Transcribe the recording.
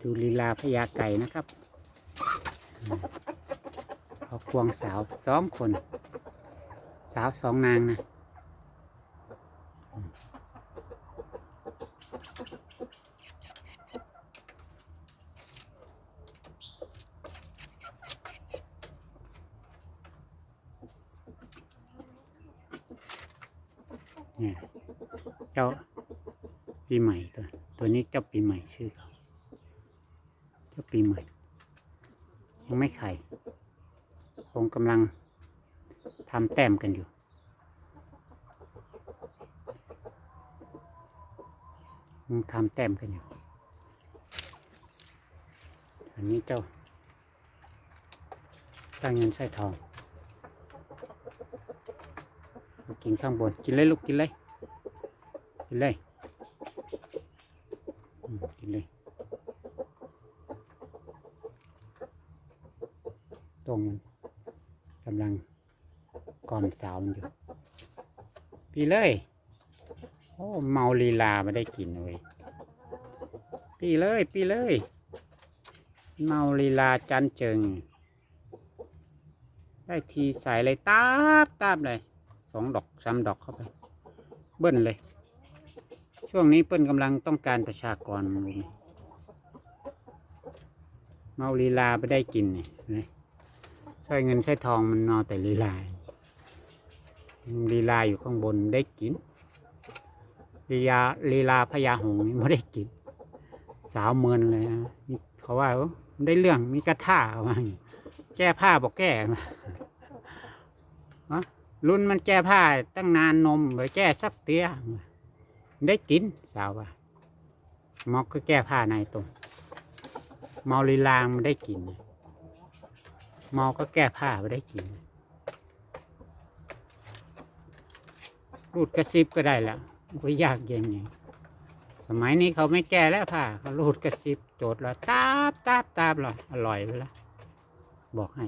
ดูลีลาพญาไก่นะครับอ่าเขาควงสาวสองคน สาวสองนางนะเนี่ยเจ้าปีใหม่ตัว ตัวนี้เจ้าปีใหม่ชื่อเขา เจ้าปีใหม่ ยังไม่ไข่คงกำลังทำแต้มกันอยู่ยังทำแต้มกันอยู่ อันนี้เจ้า ตั้งเงินใส่ทอง กินข้างบน กินเลยลูก กินเลย กินเลย กินเลย ตรงมันกำลังก่อมสาวมันอยู่ปีเลย โอ้เมาลีลาไม่ได้กินเลยปีเลยปีเลย เมาลีลาจันเจิง ได้ทีใส่เลยตาบตาบเลยสองดอกสามดอกเข้าไป เบิ้ลเลย ช่วงนี้เปิ้นกำลังต้องการประชากรลุงเมาลีลาไม่ได้กินเนี่ย ใช้เงินใช้ทองมันนอแต่ลีลาลีลาอยู่ข้างบนได้กินลีลาลีลาพญาหงส์นี่ไม่ได้กิน สาวเมินเลยนะเขาว่าได้เรื่องมีกระท่าเอามาแก้ผ้าบอกแก้มาฮะรุ่นมันแก้ผ้าตั้งนานนมไปแก้สักเตี้ยได้กินสาวว่ามอกก็แก้ผ้าในตรงเมาลีลามันได้กิน เมาก็แก้ผ้าไปได้กินรูดกระซิบก็ได้แล้วก็ยากเย็นอย่างสมัยนี้เขาไม่แก้แล้วผ้าเขารูดกระซิบโจทย์แล้วตาบตาบตาบเลยอร่อยไปแล้วบอกให้